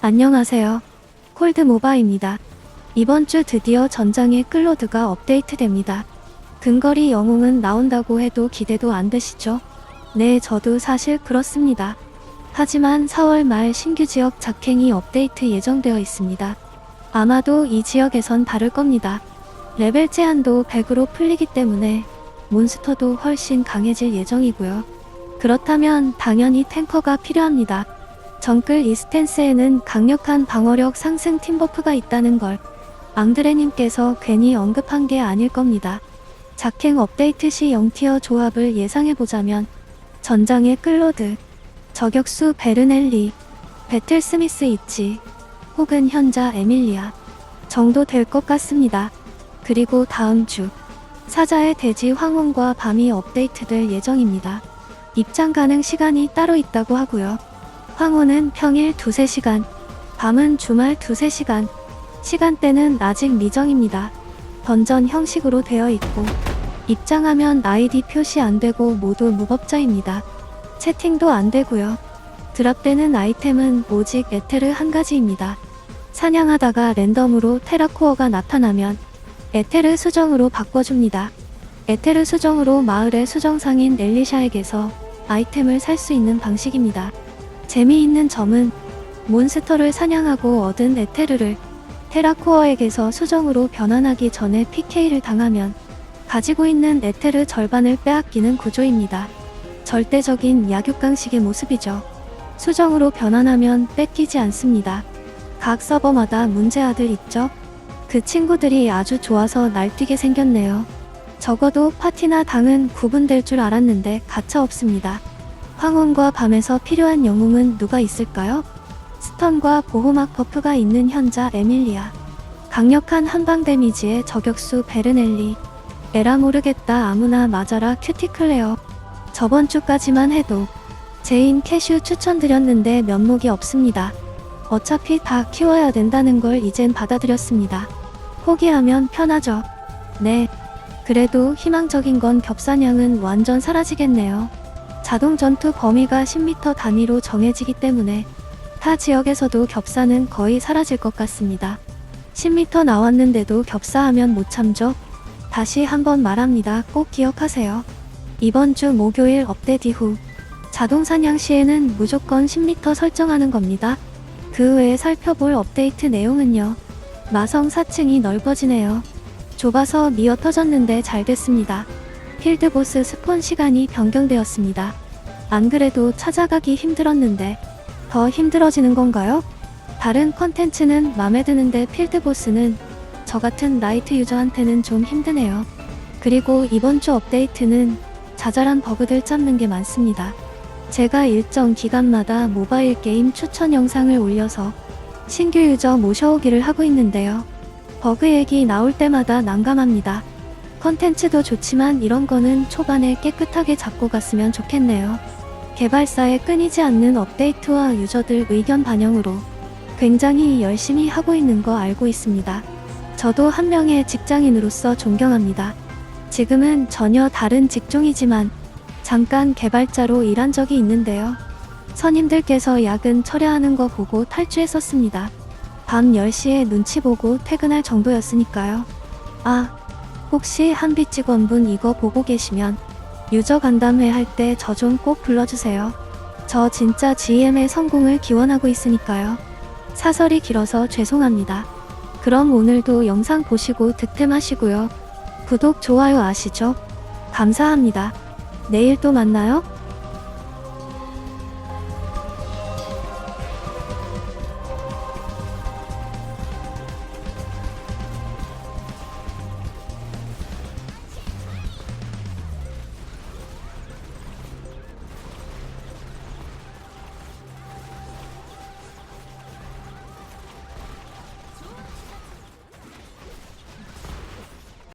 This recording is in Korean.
안녕하세요. 콜드모바입니다. 이번 주 드디어 전장의 클로드가 업데이트됩니다. 근거리 영웅은 나온다고 해도 기대도 안 되시죠? 네, 저도 사실 그렇습니다. 하지만 4월 말 신규 지역 작행이 업데이트 예정되어 있습니다. 아마도 이 지역에선 다를 겁니다. 레벨 제한도 100으로 풀리기 때문에 몬스터도 훨씬 강해질 예정이고요. 그렇다면 당연히 탱커가 필요합니다. 정글 이스텐스에는 강력한 방어력 상승 팀버프가 있다는 걸 앙드레님께서 괜히 언급한 게 아닐 겁니다. 작행 업데이트 시 0티어 조합을 예상해보자면 전장의 클로드, 저격수 베르넬리, 배틀 스미스 있지, 혹은 현자 에밀리아 정도 될 것 같습니다. 그리고 다음 주 사자의 대지 황혼과 밤이 업데이트될 예정입니다. 입장 가능 시간이 따로 있다고 하고요. 황혼은 평일 2, 3시간, 밤은 주말 2, 3시간, 시간대는 아직 미정입니다. 던전 형식으로 되어 있고, 입장하면 아이디 표시 안 되고 모두 무법자입니다. 채팅도 안 되고요. 드랍되는 아이템은 오직 에테르 한 가지입니다. 사냥하다가 랜덤으로 테라코어가 나타나면 에테르 수정으로 바꿔줍니다. 에테르 수정으로 마을의 수정상인 엘리샤에게서 아이템을 살 수 있는 방식입니다. 재미있는 점은 몬스터를 사냥하고 얻은 에테르를 테라코어에게서 수정으로 변환하기 전에 PK를 당하면 가지고 있는 에테르 절반을 빼앗기는 구조입니다. 절대적인 약육강식의 모습이죠. 수정으로 변환하면 뺏기지 않습니다. 각 서버마다 문제아들 있죠? 그 친구들이 아주 좋아서 날뛰게 생겼네요. 적어도 파티나 당은 구분될 줄 알았는데 가차 없습니다. 황혼과 밤에서 필요한 영웅은 누가 있을까요? 스턴과 보호막 버프가 있는 현자 에밀리아. 강력한 한방 데미지의 저격수 베르넬리. 에라 모르겠다 아무나 맞아라 큐티클레어. 저번 주까지만 해도 제인 캐슈 추천드렸는데 면목이 없습니다. 어차피 다 키워야 된다는 걸 이젠 받아들였습니다. 포기하면 편하죠. 네. 그래도 희망적인 건 겹사냥은 완전 사라지겠네요. 자동 전투 범위가 10m 단위로 정해지기 때문에 타 지역에서도 겹사는 거의 사라질 것 같습니다. 10m 나왔는데도 겹사하면 못 참죠? 다시 한번 말합니다. 꼭 기억하세요. 이번 주 목요일 업데이트 후 자동 사냥 시에는 무조건 10m 설정하는 겁니다. 그 외에 살펴볼 업데이트 내용은요. 마성 4층이 넓어지네요. 좁아서 미어 터졌는데 잘 됐습니다. 필드보스 스폰 시간이 변경되었습니다. 안 그래도 찾아가기 힘들었는데 더 힘들어지는 건가요? 다른 컨텐츠는 맘에 드는데 필드보스는 저 같은 라이트 유저한테는 좀 힘드네요. 그리고 이번 주 업데이트는 자잘한 버그들 잡는 게 많습니다. 제가 일정 기간마다 모바일 게임 추천 영상을 올려서 신규 유저 모셔오기를 하고 있는데요. 버그 얘기 나올 때마다 난감합니다. 컨텐츠도 좋지만 이런 거는 초반에 깨끗하게 잡고 갔으면 좋겠네요. 개발사의 끊이지 않는 업데이트와 유저들 의견 반영으로 굉장히 열심히 하고 있는 거 알고 있습니다. 저도 한 명의 직장인으로서 존경합니다. 지금은 전혀 다른 직종이지만 잠깐 개발자로 일한 적이 있는데요. 선임들께서 야근 철야하는 거 보고 탈주했었습니다. 밤 10시에 눈치 보고 퇴근할 정도였으니까요. 아, 혹시 한빛 직원분 이거 보고 계시면 유저 간담회 할 때 저 좀 꼭 불러주세요. 저 진짜 GM의 성공을 기원하고 있으니까요. 사설이 길어서 죄송합니다. 그럼 오늘도 영상 보시고 득템하시고요. 구독, 좋아요 아시죠? 감사합니다. 내일 또 만나요.